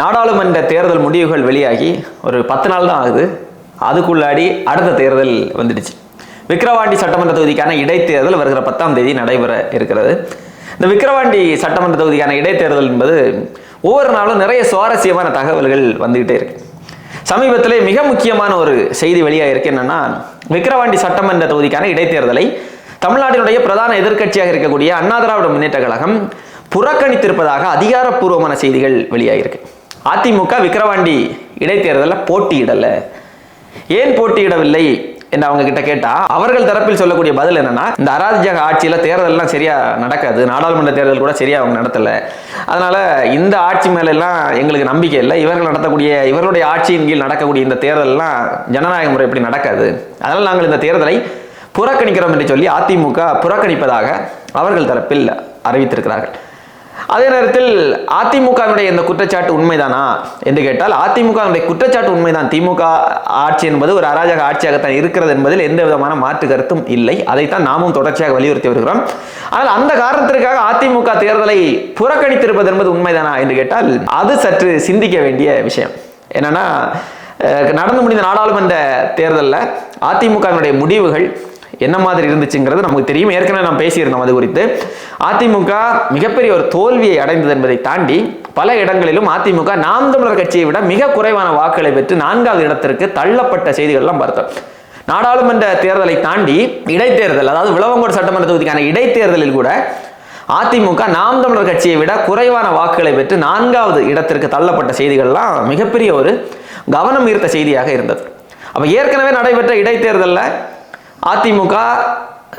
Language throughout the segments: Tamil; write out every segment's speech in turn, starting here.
நாடாளுமன்ற தேர்தல் முடிவுகள் வெளியாகி ஒரு பத்து நாள் தான் ஆகுது. அதுக்குள்ளாடி அடுத்த தேர்தல் வந்துடுச்சு. விக்கிரவாண்டி சட்டமன்ற தொகுதிக்கான இடைத்தேர்தல் வருகிற பத்தாம் தேதி நடைபெற இருக்கிறது. இந்த விக்கிரவாண்டி சட்டமன்ற தொகுதிக்கான இடைத்தேர்தல் என்பது ஒவ்வொரு நாளும் நிறைய சுவாரஸ்யமான தகவல்கள் வந்துகிட்டே இருக்கு. சமீபத்திலே மிக முக்கியமான ஒரு செய்தி வெளியாக இருக்கு என்னன்னா விக்கிரவாண்டி சட்டமன்ற தொகுதிக்கான இடைத்தேர்தலை தமிழ்நாட்டினுடைய பிரதான எதிர்க்கட்சியாக இருக்கக்கூடிய அண்ணா திராவிட முன்னேற்ற கழகம் புறக்கணித்திருப்பதாக அதிகாரப்பூர்வமான செய்திகள் வெளியாகிருக்கு அதிமுக விக்கிரவாண்டி இடைத்தேர்தலில் போட்டியிடலை. ஏன் போட்டியிடவில்லை என்று அவங்க கிட்ட கேட்டா அவர்கள் தரப்பில் சொல்லக்கூடிய பதில் என்னன்னா இந்த அராஜக ஆட்சியில தேர்தல்லாம் சரியா நடக்காது. நாடாளுமன்ற தேர்தல் கூட சரியா அவங்க நடத்தல. அதனால இந்த ஆட்சி மேல எல்லாம் எங்களுக்கு நம்பிக்கை இல்லை. இவர்கள் நடத்தக்கூடிய இவர்களுடைய ஆட்சியின் கீழ் நடக்கக்கூடிய இந்த தேர்தல்லாம் ஜனநாயக முறை எப்படி நடக்காது. அதனால் நாங்கள் இந்த தேர்தலை புறக்கணிக்கிறோம் என்று சொல்லி அதிமுக புறக்கணிப்பதாக அவர்கள் தரப்பில் அறிவித்திருக்கிறார்கள். அதே நேரத்தில் அதிமுகவினுடைய இந்த குற்றச்சாட்டு உண்மைதானா என்று கேட்டால் அதிமுகவினுடைய குற்றச்சாட்டு உண்மைதான். திமுக ஆட்சி என்பது ஒரு அராஜக ஆட்சியாகத்தான் இருக்கிறது என்பதில் எந்த விதமான மாற்று கருத்தும் இல்லை. அதைத்தான் நாமும் தொடர்ச்சியாக வலியுறுத்தி வருகிறோம். ஆனால் அந்த காரணத்திற்காக அதிமுக தேர்தலை புறக்கணித்திருப்பது என்பது உண்மைதானா என்று கேட்டால் அது சற்று சிந்திக்க வேண்டிய விஷயம். என்னன்னா நடந்து முடிந்த நாடாளுமன்ற தேர்தலில் அதிமுகவினுடைய முடிவுகள் என்ன மாதிரி இருந்துச்சுங்கிறது நமக்கு தெரியும். ஏற்கனவே நாம் பேசியிருந்தோம் அது குறித்து. அதிமுக மிகப்பெரிய ஒரு தோல்வியை அடைந்தது என்பதை தாண்டி பல இடங்களிலும் அதிமுக நாம் தமிழர் கட்சியை விட மிக குறைவான வாக்குகளை பெற்று நான்காவது இடத்திற்கு தள்ளப்பட்ட செய்திகள்லாம் பார்த்தோம். நாடாளுமன்ற தேர்தலை தாண்டி இடைத்தேர்தல் அதாவது விளவங்கோடு சட்டமன்ற தொகுதிக்கான இடைத்தேர்தலில் கூட அதிமுக நாம் தமிழர் கட்சியை விட குறைவான வாக்குகளை பெற்று நான்காவது இடத்திற்கு தள்ளப்பட்ட செய்திகள்லாம் மிகப்பெரிய ஒரு கவனம் ஈர்த்த செய்தியாக இருந்தது. அப்ப ஏற்கனவே நடைபெற்ற இடைத்தேர்தலில் அதிமுக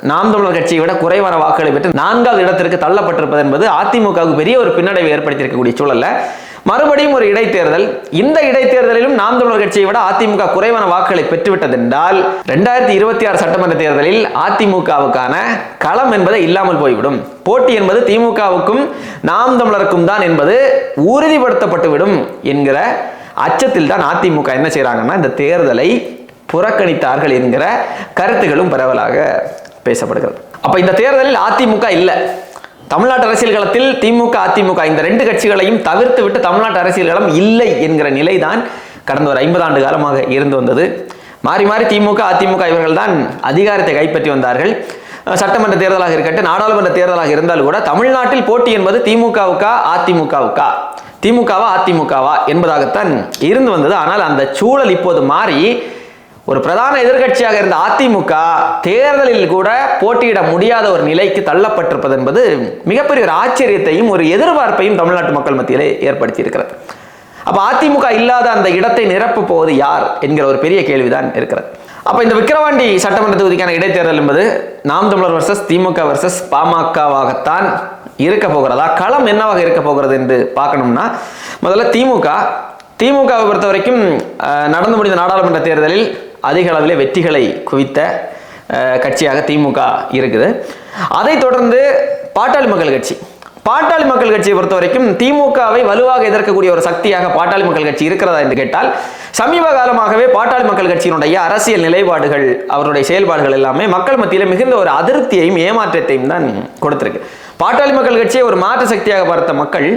நாம் தமிழர் கட்சியை விட குறைவான வாக்குகளை பெற்று நான்காவது இடத்திற்கு தள்ளப்பட்டிருப்பது என்பது அதிமுகவுக்கு பெரிய ஒரு பின்னடைவை ஏற்படுத்தியிருக்கக்கூடிய சூழல்ல. மறுபடியும் ஒரு இடைத்தேர்தல். இந்த இடைத்தேர்தலிலும் நாம் தமிழர் கட்சியை விட அதிமுக குறைவான வாக்குகளை பெற்றுவிட்டது என்றால் ரெண்டாயிரத்தி இருபத்தி ஆறு சட்டமன்ற தேர்தலில் அதிமுகவுக்கான களம் என்பதை இல்லாமல் போய்விடும். போட்டி என்பது திமுகவுக்கும் நாம் தமிழருக்கும் தான் என்பது உறுதிப்படுத்தப்பட்டுவிடும் என்கிற அச்சத்தில் தான் அதிமுக என்ன செய்கிறாங்கன்னா இந்த தேர்தலை புறக்கணித்தார்கள் என்கிற கருத்துகளும் பரவலாக பேசப்படுகிறது. அப்போ இந்த தேர்தலில் அதிமுக இல்லை. தமிழ்நாட்டு அரசியல் களத்தில் திமுக அதிமுக இந்த ரெண்டு கட்சிகளையும் தவிர்த்து விட்டு தமிழ்நாட்டு அரசியல் களம் இல்லை என்கிற நிலைதான் கடந்த ஒரு ஐம்பது ஆண்டு காலமாக இருந்து வந்தது. மாறி மாறி திமுக அதிமுக இவர்கள் தான் அதிகாரத்தை கைப்பற்றி வந்தார்கள். சட்டமன்ற தேர்தலாக இருக்கட்டும் நாடாளுமன்ற தேர்தலாக இருந்தாலும் கூட தமிழ்நாட்டில் போட்டி என்பது திமுகவுக்கா அதிமுகவுக்கா? திமுகவா அதிமுகவா என்பதாகத்தான் இருந்து வந்தது. ஆனால் அந்த சூழல் இப்போது மாறி ஒரு பிரதான எதிர்க்கட்சியாக இருந்த அதிமுக தேர்தலில் கூட போட்டியிட முடியாத ஒரு நிலைக்கு தள்ளப்பட்டிருப்பது என்பது மிகப்பெரிய ஒரு ஆச்சரியத்தையும் ஒரு எதிர்பார்ப்பையும் தமிழ்நாட்டு மக்கள் மத்தியிலே ஏற்படுத்தி இருக்கிறது அப்ப அதிமுக இல்லாத அந்த இடத்தை நிரப்ப போவது யார் என்கிற ஒரு பெரிய கேள்விதான் இருக்கிறது. அப்ப இந்த விக்கிரவாண்டி சட்டமன்ற தொகுதிக்கான இடைத்தேர்தல் என்பது நாம் தமிழர் வர்சஸ் திமுக வர்சஸ் பாமகவாகத்தான் இருக்க போகிறதா? களம் என்னவாக இருக்க போகிறது என்று பார்க்கணும்னா முதல்ல திமுக. திமுகவை பொறுத்த வரைக்கும் நடந்து முடிந்த நாடாளுமன்ற தேர்தலில் அதிக அளவில் வெற்றிகளை குவித்த கட்சியாக திமுக இருக்குது. அதைத் தொடர்ந்து பாட்டாளி மக்கள் கட்சி. பாட்டாளி மக்கள் கட்சியை பொறுத்த வரைக்கும் திமுகவை வலுவாக எதிர்க்கக்கூடிய ஒரு சக்தியாக பாட்டாளி மக்கள் கட்சி இருக்கிறதா என்று கேட்டால் சமீப காலமாகவே பாட்டாளி மக்கள் கட்சியினுடைய அரசியல் நிலைப்பாடுகள் அவருடைய செயல்பாடுகள் எல்லாமே மக்கள் மத்தியில் மிகுந்த ஒரு அதிருப்தியையும் ஏமாற்றத்தையும் தான் கொடுத்திருக்கு. பாட்டாளி மக்கள் கட்சியை ஒரு மாற்று சக்தியாக பார்த்த மக்கள்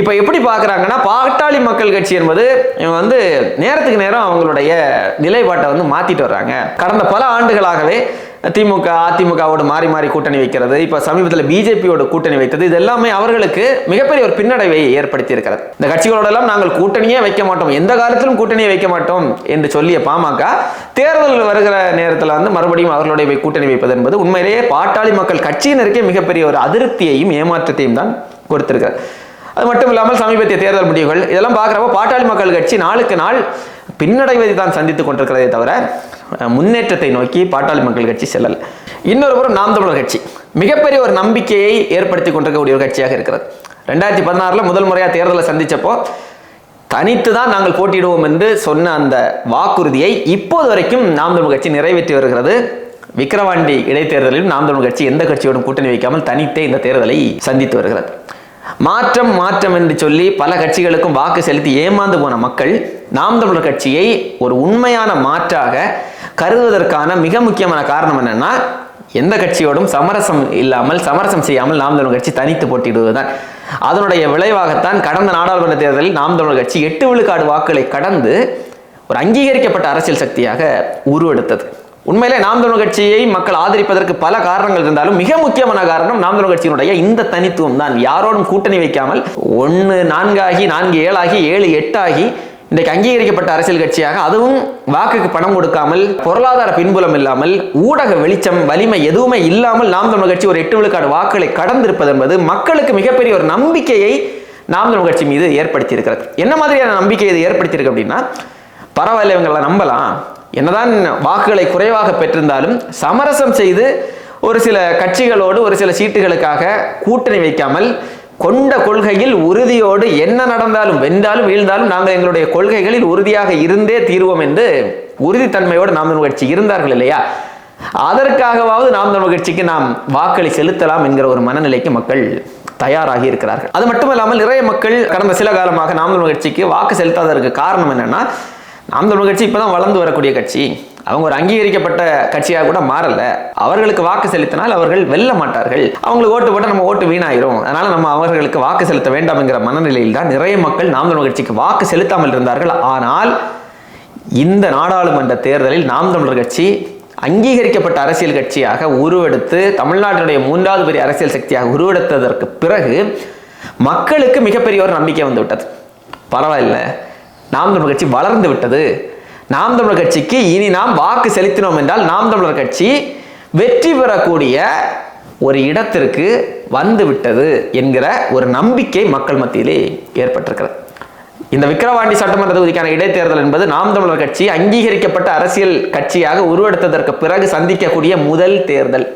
இப்போ எப்படி பார்க்குறாங்கன்னா பாட்டாளி மக்கள் கட்சி என்பது இவங்க வந்து நேரத்துக்கு நேரம் அவங்களுடைய நிலைப்பாட்டை வந்து மாற்றிட்டு வர்றாங்க. கடந்த பல ஆண்டுகளாகவே திமுக அதிமுகவோடு மாறி மாறி கூட்டணி வைக்கிறது இப்போ சமீபத்தில் பிஜேபியோட கூட்டணி வைத்தது இது எல்லாமே அவர்களுக்கு மிகப்பெரிய ஒரு பின்னடைவை ஏற்படுத்தி இருக்கிறது இந்த கட்சிகளோட எல்லாம் நாங்கள் கூட்டணியே வைக்க மாட்டோம் எந்த காலத்திலும் கூட்டணியை வைக்க மாட்டோம் என்று சொல்லிய பாமக தேர்தல் வருகிற நேரத்தில் வந்து மறுபடியும் அவர்களுடைய கூட்டணி வைப்பது என்பது உண்மையிலேயே பாட்டாளி மக்கள் கட்சியினருக்கே மிகப்பெரிய ஒரு அதிருப்தியையும் ஏமாற்றத்தையும் தான் கொடுத்திருக்கிறது. அது மட்டும் இல்லாமல் சமீபத்திய தேர்தல் முடிவுகள் இதெல்லாம் பார்க்குறப்ப பாட்டாளி மக்கள் கட்சி நாளுக்கு நாள் பின்னடைவதை தான் சந்தித்துக் கொண்டிருக்கிறதே தவிர முன்னேற்றத்தை நோக்கி பாட்டாளி மக்கள் கட்சி செல்லல். இன்னொரு புறம் நாம் தமிழர் கட்சி. மிகப்பெரிய ஒரு நம்பிக்கையை ஏற்படுத்தி கொண்டிருக்கக்கூடிய ஒரு கட்சியாக இருக்கிறது. ரெண்டாயிரத்தி பதினாறில் முதல் முறையாக தேர்தலை சந்தித்தப்போ தனித்து தான் நாங்கள் போட்டியிடுவோம் என்று சொன்ன அந்த வாக்குறுதியை இப்போது வரைக்கும் நாம் தமிழ் கட்சி நிறைவேற்றி வருகிறது. விக்கிரவாண்டி இடைத்தேர்தலிலும் நாம் தமிழ் கட்சி எந்த கட்சியோடும் கூட்டணி வைக்காமல் தனித்தே இந்த தேர்தலை சந்தித்து வருகிறது. மாற்றம் மாற்றம் என்று சொல்லி பல கட்சிகளுக்கும் வாக்கு செலுத்தி ஏமாந்து போன மக்கள் நாம் தமிழர் கட்சியை ஒரு உண்மையான மாற்றாக கருதுவதற்கான மிக முக்கியமான காரணம் என்னன்னா எந்த கட்சியோடும் சமரசம் இல்லாமல் சமரசம் செய்யாமல் நாம் தமிழர் கட்சி தனித்து போட்டியிடுவதுதான். அதனுடைய விளைவாகத்தான் கடந்த நாடாளுமன்ற தேர்தலில் நாம் தமிழர் கட்சி எட்டு விழுக்காடு வாக்குகளை கடந்து ஒரு அங்கீகரிக்கப்பட்ட அரசியல் சக்தியாக உருவெடுத்தது. உண்மையிலே நாம் தமிழ் கட்சியை மக்கள் ஆதரிப்பதற்கு பல காரணங்கள் இருந்தாலும் மிக முக்கியமான காரணம் நாம் தமிழ் கட்சியினுடைய இந்த தனித்துவம் தான். யாரோடும் கூட்டணி வைக்காமல் ஒன்று நான்காகி நான்கு ஏழாகி ஏழு எட்டாகி இன்றைக்கு அங்கீகரிக்கப்பட்ட அரசியல் கட்சியாக அதுவும் வாக்குக்கு பணம் கொடுக்காமல் பொருளாதார பின்புலம் இல்லாமல் ஊடக வெளிச்சம் வலிமை எதுவுமே இல்லாமல் நாம் தமிழ் கட்சி ஒரு எட்டு விழுக்காடு வாக்குகளை கடந்திருப்பது என்பது மக்களுக்கு மிகப்பெரிய ஒரு நம்பிக்கையை நாம் தமிழ் கட்சி மீது ஏற்படுத்தியிருக்கிறது. என்ன மாதிரியான நம்பிக்கை இது ஏற்படுத்தியிருக்கு அப்படின்னா பரவாயில்ல இவங்களை நம்பலாம். என்னதான் வாக்குகளை குறைவாக பெற்றிருந்தாலும் சமரசம் செய்து ஒரு சில கட்சிகளோடு ஒரு சில சீட்டுகளுக்காக கூட்டணி வைக்காமல் கொண்ட கொள்கையில் உறுதியோடு என்ன நடந்தாலும் வென்றாலும் வீழ்ந்தாலும் நாங்கள் எங்களுடைய கொள்கைகளில் உறுதியாக இருந்தே தீர்வோம் என்று உறுதித்தன்மையோடு நாம் தமிழ் கட்சி இருந்தார்கள் இல்லையா? அதற்காகவாவது நாம் தமிழ் கட்சிக்கு நாம் வாக்களி செலுத்தலாம் என்கிற ஒரு மனநிலைக்கு மக்கள் தயாராகி இருக்கிறார்கள். அது மட்டுமல்லாமல் நிறைய மக்கள் கடந்த சில காலமாக நாம் தமிழ் கட்சிக்கு வாக்கு செலுத்தாததற்கு காரணம் என்னன்னா நாம் தமிழ் கட்சி இப்பதான் வளர்ந்து வரக்கூடிய கட்சி. அவங்க ஒரு அங்கீகரிக்கப்பட்ட கட்சியாக கூட மாறல. அவர்களுக்கு வாக்கு செலுத்தினால் அவர்கள் வெல்ல மாட்டார்கள். அவங்களுக்கு ஓட்டு போட்டால் நம்ம ஓட்டு வீணாயிரும். அதனால நம்ம அவர்களுக்கு வாக்கு செலுத்த வேண்டாம் என்கிற மனநிலையில் தான் நிறைய மக்கள் நாம் தமிழ் கட்சிக்கு வாக்கு செலுத்தாமல் இருந்தார்கள். ஆனால் இந்த நாடாளுமன்ற தேர்தலில் நாம் தமிழர் கட்சி அங்கீகரிக்கப்பட்ட அரசியல் கட்சியாக உருவெடுத்து தமிழ்நாட்டினுடைய மூன்றாவது பெரிய அரசியல் சக்தியாக உருவெடுத்ததற்கு பிறகு மக்களுக்கு மிகப்பெரிய ஒரு நம்பிக்கை வந்துவிட்டது பரவாயில்லை. நாம் தமிழர் கட்சி வளர்ந்து விட்டது. நாம் தமிழர் கட்சிக்கு இனி நாம் வாக்கு செலுத்தினோம் என்றால் நாம் தமிழர் கட்சி வெற்றி பெறக்கூடிய ஒரு இடத்திற்கு வந்து விட்டது என்கிற ஒரு நம்பிக்கை மக்கள் மத்தியிலே ஏற்பட்டிருக்கிறது. இந்த விக்கிரவாண்டி சட்டமன்ற தொகுதிக்கான இடைத்தேர்தல் என்பது நாம் தமிழர் கட்சி அங்கீகரிக்கப்பட்ட அரசியல் கட்சியாக உருவெடுத்ததற்கு பிறகு சந்திக்கக்கூடிய முதல் தேர்தல்.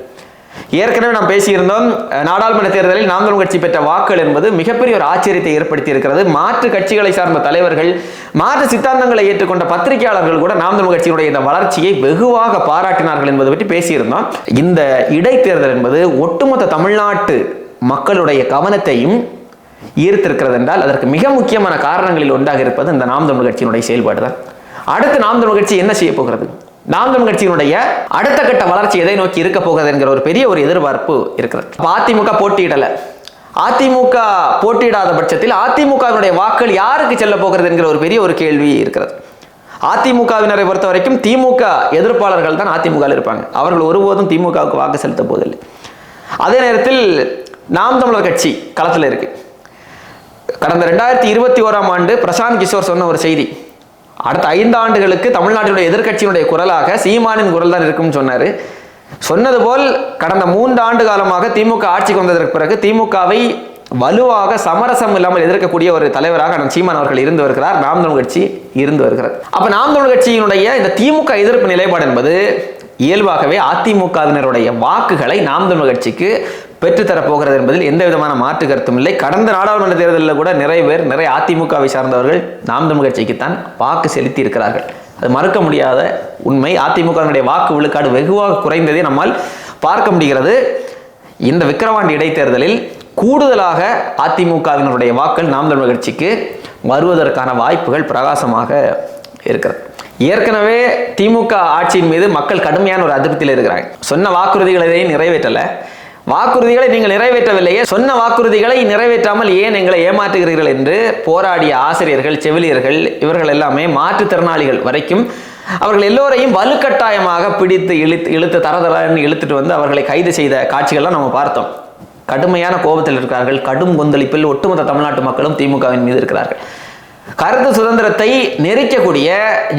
ஏற்கனவே நாம் பேசியிருந்தோம் நாடாளுமன்ற தேர்தலில் நாம் கட்சி பெற்ற வாக்குகள் என்பது மிகப்பெரிய ஒரு ஆச்சரியத்தை ஏற்படுத்தி இருக்கிறது மாற்று கட்சிகளை சார்ந்த தலைவர்கள் மாற்று சித்தாந்தங்களை ஏற்றுக்கொண்ட பத்திரிகையாளர்கள் கூட நாம் தமிழ் கட்சியினுடைய இந்த வளர்ச்சியை வெகுவாக பாராட்டினார்கள் என்பதை பற்றி பேசியிருந்தோம். இந்த இடைத்தேர்தல் என்பது ஒட்டுமொத்த தமிழ்நாட்டு மக்களுடைய கவனத்தையும் ஈர்த்திருக்கிறது என்றால் அதற்கு மிக முக்கியமான காரணங்களில் ஒன்றாக இருப்பது இந்த நாம் தமிழ் கட்சியினுடைய செயல்பாடு தான் அடுத்து நாம் தமிழ் கட்சி என்ன செய்ய போகிறது? நாம் கட்சியினுடைய அடுத்த கட்ட வளர்ச்சி எதை நோக்கி இருக்க போகிறது என்கிற ஒரு பெரிய ஒரு எதிர்பார்ப்பு இருக்கிறது. அதிமுக போட்டியிடல. அதிமுக போட்டியிடாத பட்சத்தில் அதிமுகவினுடைய வாக்கள் யாருக்கு செல்ல போகிறது என்கிற ஒரு பெரிய ஒரு கேள்வி இருக்கிறது. அதிமுகவினரை பொறுத்த வரைக்கும் திமுக எதிர்ப்பாளர்கள் தான் அதிமுக இருப்பாங்க. அவர்கள் ஒருபோதும் திமுகவுக்கு வாக்கு செலுத்த போதில்லை அதே நேரத்தில் நாம் தமிழர் கட்சி களத்தில் இருக்கு. கடந்த ரெண்டாயிரத்தி இருபத்தி ஓராம் ஆண்டு பிரசாந்த் கிஷோர் சொன்ன ஒரு செய்தி. அடுத்த ஐந்து ஆண்டுகளுக்கு தமிழ்நாட்டினுடைய எதிர்கட்சியினுடைய குரலாக சீமானின் குரல் தான் இருக்கும்னு சொன்னாரு. சொன்னது போல் கடந்த மூன்று ஆண்டு காலமாக திமுக ஆட்சிக்கு வந்ததற்கு பிறகு திமுகவை வலுவாக சமரசம் இல்லாமல் எதிர்க்கக்கூடிய ஒரு தலைவராக நம் சீமான் அவர்கள் இருந்து வருகிறார். நாம் தமிழ் கட்சி இருந்து வருகிறார் அப்ப நாம் தமிழ் கட்சியினுடைய இந்த திமுக எதிர்ப்பு நிலைப்பாடு என்பது இயல்பாகவே அதிமுகவினருடைய வாக்குகளை நாம் தமிழ் கட்சிக்கு பெற்றுத்தரப்போகிறது என்பதில் எந்த விதமான மாற்று கருத்தும் இல்லை. கடந்த நாடாளுமன்ற தேர்தலில் கூட நிறைய பேர் நிறைய அதிமுகவை சார்ந்தவர்கள் நாம் தமிழ் கட்சிக்குத்தான் வாக்கு செலுத்தி இருக்கிறார்கள் அது மறுக்க முடியாத உண்மை. அதிமுகவினுடைய வாக்கு விழுக்காடு வெகுவாக குறைந்ததை நம்மால் பார்க்க முடிகிறது. இந்த விக்கிரவாண்டி இடைத்தேர்தலில் கூடுதலாக அதிமுகவினருடைய வாக்கள் நாம் தமிழ் கட்சிக்கு வருவதற்கான வாய்ப்புகள் பிரகாசமாக இருக்கிறது. ஏற்கனவே திமுக ஆட்சியின் மீது மக்கள் கடுமையான ஒரு அதிருப்தியில் இருக்கிறாங்க. சொன்ன வாக்குறுதிகளை நிறைவேற்றலை. வாக்குறுதிகளை நீங்கள் நிறைவேற்றவில்லையே. சொன்ன வாக்குறுதிகளை நிறைவேற்றாமல் ஏன் எங்களை ஏமாற்றுகிறீர்கள் என்று போராடிய ஆசிரியர்கள் செவிலியர்கள் இவர்கள் எல்லாமே மாற்றுத்திறனாளிகள் வரைக்கும் அவர்கள் எல்லோரையும் வலுக்கட்டாயமாக பிடித்து இழுத்து இழுத்து தரதரன்னு இழுத்துட்டு வந்து அவர்களை கைது செய்த காட்சிகள்லாம் நம்ம பார்த்தோம். கடுமையான கோபத்தில் இருக்கிறார்கள். கடும் கொந்தளிப்பில் ஒட்டுமொத்த தமிழ்நாட்டு மக்களும் திமுகவின் மீது இருக்கிறார்கள். கருத்து சுதந்திரத்தை நெரிக்கக்கூடிய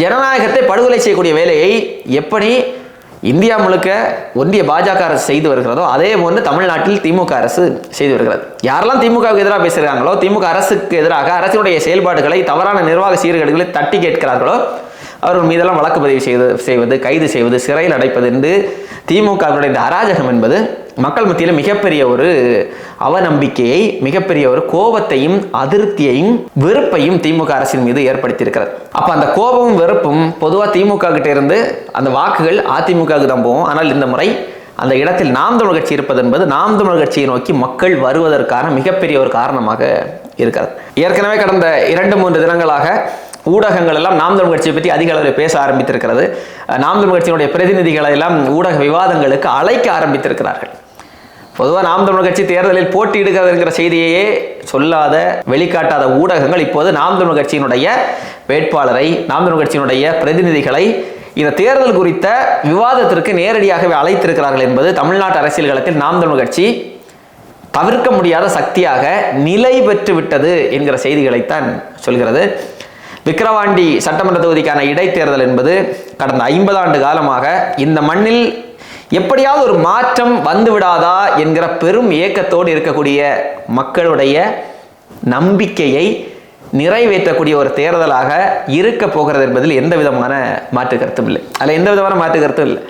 ஜனநாயகத்தை படுகொலை செய்யக்கூடிய வேலையை எப்படி இந்தியா முழுக்க ஒன்றிய பாஜக அரசு செய்து வருகிறதோ அதே போன்று தமிழ்நாட்டில் திமுக அரசு செய்து வருகிறது. யாரெல்லாம் திமுகவுக்கு எதிராக பேசுகிறாங்களோ திமுக அரசுக்கு எதிராக அரசினுடைய செயல்பாடுகளை தவறான நிர்வாக சீர்கேடுகளை தட்டி கேட்கிறார்களோ அவர்கள் மீதெல்லாம் வழக்கு பதிவு செய்வது செய்வது கைது செய்வது சிறையில் அடைப்பது என்று திமுகவினுடைய இந்த அராஜகம் என்பது மக்கள் மத்தியில் மிகப்பெரிய ஒரு அவநம்பிக்கையை மிகப்பெரிய ஒரு கோபத்தையும் அதிருப்தியையும் வெறுப்பையும் திமுக அரசின் மீது ஏற்படுத்தியிருக்கிறது. அப்போ அந்த கோபமும் வெறுப்பும் பொதுவாக திமுக கிட்ட இருந்து அந்த வாக்குகள் அதிமுகவுக்கு தான் போகும். ஆனால் இந்த முறை அந்த இடத்தில் நாம் தமிழ் கட்சி இருப்பது என்பது நாம் தமிழ் கட்சியை நோக்கி மக்கள் வருவதற்கான மிகப்பெரிய ஒரு காரணமாக இருக்கிறது. ஏற்கனவே கடந்த இரண்டு மூன்று தினங்களாக ஊடகங்கள் எல்லாம் நாம் தமிழ் கட்சியை பற்றி அதிக அளவில் பேச ஆரம்பித்திருக்கிறது. நாம் தமிழ் கட்சியினுடைய பிரதிநிதிகளை எல்லாம் ஊடக விவாதங்களுக்கு அழைக்க ஆரம்பித்திருக்கிறார்கள். பொதுவாக நாம் தமிழர் கட்சி தேர்தலில் போட்டியிடுகிறதுங்கிற செய்தியையே சொல்லாத வெளிக்காட்டாத ஊடகங்கள் இப்போது நாம் தமிழர் கட்சியினுடைய வேட்பாளரை நாம் தமிழர் கட்சியினுடைய பிரதிநிதிகளை இந்த தேர்தல் குறித்த விவாதத்திற்கு நேரடியாகவே அழைத்திருக்கிறார்கள் என்பது தமிழ்நாட்டு அரசியல் நாம் தமிழர் கட்சி தவிர்க்க முடியாத சக்தியாக நிலை பெற்று விட்டது என்கிற செய்திகளைத்தான் சொல்கிறது. விக்கிரவாண்டி சட்டமன்ற தொகுதிக்கான இடைத்தேர்தல் என்பது கடந்த ஐம்பது ஆண்டு காலமாக இந்த மண்ணில் எப்படியாவது ஒரு மாற்றம் வந்து விடாதா என்கிற பெரும் ஏக்கத்தோடு இருக்கக்கூடிய மக்களுடைய நம்பிக்கையை நிறைவேற்றக்கூடிய ஒரு தேர்தலாக இருக்க போகிறது என்பதில் எந்த விதமான மாற்று கருத்தும் இல்லை. அதில் எந்த விதமான மாற்று கருத்தும் இல்லை.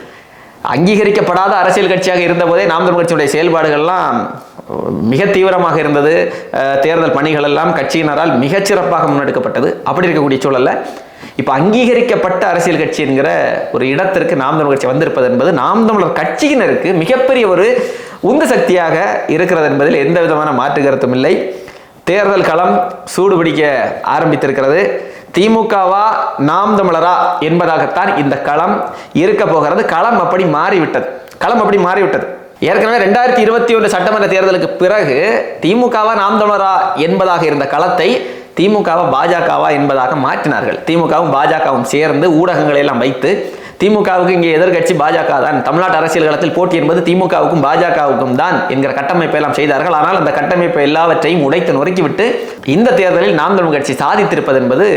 அங்கீகரிக்கப்படாத அரசியல் கட்சியாக இருந்தபோதே நாம் தமிழ் கட்சியுடைய செயல்பாடுகள்லாம் மிக தீவிரமாக இருந்தது. தேர்தல் பணிகள் எல்லாம் கட்சியினரால் மிகச்சிறப்பாக முன்னெடுக்கப்பட்டது. அப்படி இருக்கக்கூடிய சூழலில் இப்போ அங்கீகரிக்கப்பட்ட அரசியல் கட்சி என்கிற ஒரு இடத்திற்கு நாம் தமிழர் கட்சி வந்திருப்பது என்பது நாம் தமிழர் கட்சியினருக்கு மிகப்பெரிய ஒரு உந்து சக்தியாக இருக்கிறது என்பதில் எந்த விதமான மாற்று கருத்தும் இல்லை. தேர்தல் களம் சூடுபிடிக்க ஆரம்பித்திருக்கிறது. திமுகவா நாம் தமிழரா என்பதாகத்தான் இந்த களம் இருக்க போகிறது. களம் அப்படி மாறிவிட்டது. களம் அப்படி மாறிவிட்டது. ஏற்கனவே ரெண்டாயிரத்தி இருபத்தி ஒன்று சட்டமன்ற தேர்தலுக்கு பிறகு திமுகவா நாம் தமிழரா என்பதாக இருந்த களத்தை திமுகவா பாஜகவா என்பதாக மாற்றினார்கள். திமுகவும் பாஜகவும் சேர்ந்து ஊடகங்களை எல்லாம் வைத்து திமுகவுக்கு இங்கே எதிர்க்கட்சி பாஜக தான். தமிழ்நாட்டு அரசியல் களத்தில் போட்டி என்பது திமுகவுக்கும் பாஜகவுக்கும் தான் என்கிற கட்டமைப்பை எல்லாம் செய்தார்கள். ஆனால் அந்த கட்டமைப்பை எல்லாவற்றையும் உடைத்து நொறுக்கிவிட்டு இந்த தேர்தலில் நாம் தமிழ் கட்சி சாதித்திருப்பது என்பது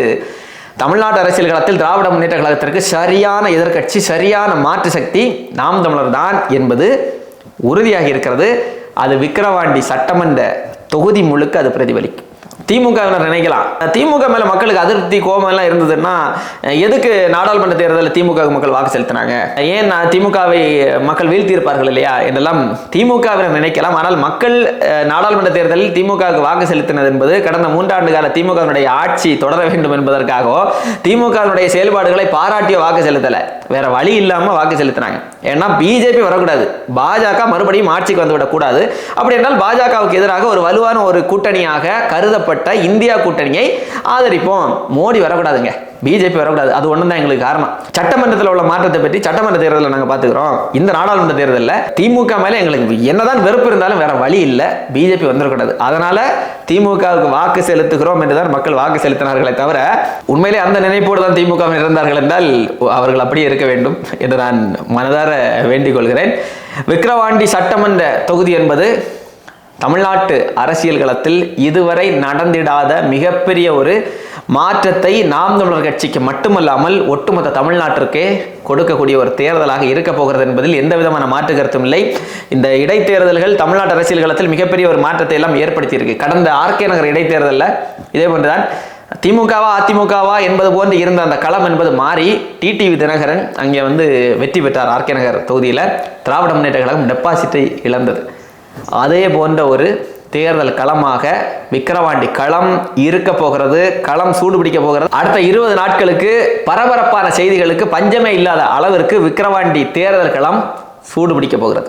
தமிழ்நாட்டு அரசியல் களத்தில் திராவிட முன்னேற்ற கழகத்திற்கு சரியான எதிர்க்கட்சி சரியான மாற்று சக்தி நாம் தமிழர் தான் என்பது உறுதியாகி இருக்கிறது. அது விக்கிரவாண்டி சட்டமன்ற தொகுதி முழுக்க அது பிரதிபலிக்கும். திமுகவினர் நினைக்கலாம். திமுக மேல மக்களுக்கு அதிருப்தி கோபம் எல்லாம் இருந்ததுன்னா எதுக்கு நாடாளுமன்ற தேர்தலில் திமுக மக்கள் வாக்கு செலுத்தினாங்க? ஏன் நான் திமுகவை மக்கள் வீழ்த்தியிருப்பார்கள் இல்லையா? என்றெல்லாம் திமுகவினர் நினைக்கலாம். ஆனால் மக்கள் நாடாளுமன்ற தேர்தலில் திமுகவுக்கு வாக்கு செலுத்தினது என்பது கடந்த மூன்றாண்டு கால திமுகவினுடைய ஆட்சி தொடர வேண்டும் என்பதற்காகவோ திமுகவினுடைய செயல்பாடுகளை பாராட்டிய வாக்கு செலுத்தலை. வேற வழி இல்லாமல் வாக்கு செலுத்தினாங்க. ஏன்னா பிஜேபி வரக்கூடாது. பாஜக மறுபடியும் ஆட்சிக்கு வந்து விடக்கூடாது. அப்படி என்றால் பாஜகவுக்கு எதிராக ஒரு வலுவான ஒரு கூட்டணியாக கருதப்பட்ட இந்தியா கூட்டணியை ஆதரிப்போம். மோடி வரக்கூடாதுங்க. பிஜேபி வரக்கூடாது. அது ஒன்று தான் எங்களுக்கு காரணம். சட்டமன்றத்தில் உள்ள மாற்றத்தை பற்றி சட்டமன்ற தேர்தலில் நாங்கள் பார்த்துக்கிறோம். இந்த நாடாளுமன்ற தேர்தலில் திமுக மேலே எங்களுக்கு என்னதான் வெறுப்பு இருந்தாலும் வேற வழி இல்லை. பிஜேபி வந்துடக்கூடாது அதனால திமுகவுக்கு வாக்கு செலுத்துகிறோம் என்றுதான் மக்கள் வாக்கு செலுத்தினார்களே தவிர உண்மையிலே அந்த நினைப்போடு தான் திமுக இருந்தார்கள் என்றால் அவர்கள் அப்படியே இருக்க வேண்டும் என்று நான் மனதார வேண்டிக் கொள்கிறேன். விக்கிரவாண்டி சட்டமன்ற தொகுதி என்பது தமிழ்நாட்டு அரசியல் களத்தில் இதுவரை நடந்திடாத மிகப்பெரிய ஒரு மாற்றத்தை நாம் தமிழர் கட்சிக்கு மட்டுமல்லாமல் ஒட்டுமொத்த தமிழ்நாட்டிற்கே கொடுக்கக்கூடிய ஒரு தேர்தலாக இருக்க போகிறது என்பதில் எந்த விதமான மாற்று கருத்தும் இல்லை. இந்த இடைத்தேர்தல்கள் தமிழ்நாட்டு அரசியல் களத்தில் மிகப்பெரிய ஒரு மாற்றத்தை எல்லாம் ஏற்படுத்தியிருக்கு. கடந்த ஆர்கே நகர் இடைத்தேர்தலில் இதே போன்றுதான் திமுகவா அதிமுகவா என்பது போன்று இருந்த அந்த களம் என்பது மாறி டிடிவி தினகரன் அங்கே வந்து வெற்றி பெற்றார் ஆர்கே நகர் தொகுதியில் திராவிட முன்னேற்ற கழகம் டெபாசிட்டை இழந்தது. அதே போன்ற ஒரு தேர்தல் களமாக விக்கிரவாண்டி களம் இருக்க போகிறது களம் சூடு பிடிக்க போகிறது. அடுத்த இருபது நாட்களுக்கு பரபரப்பான செய்திகளுக்கு பஞ்சமே இல்லாத அளவிற்கு விக்கிரவாண்டி தேர்தல் களம் சூடு பிடிக்க போகிறது.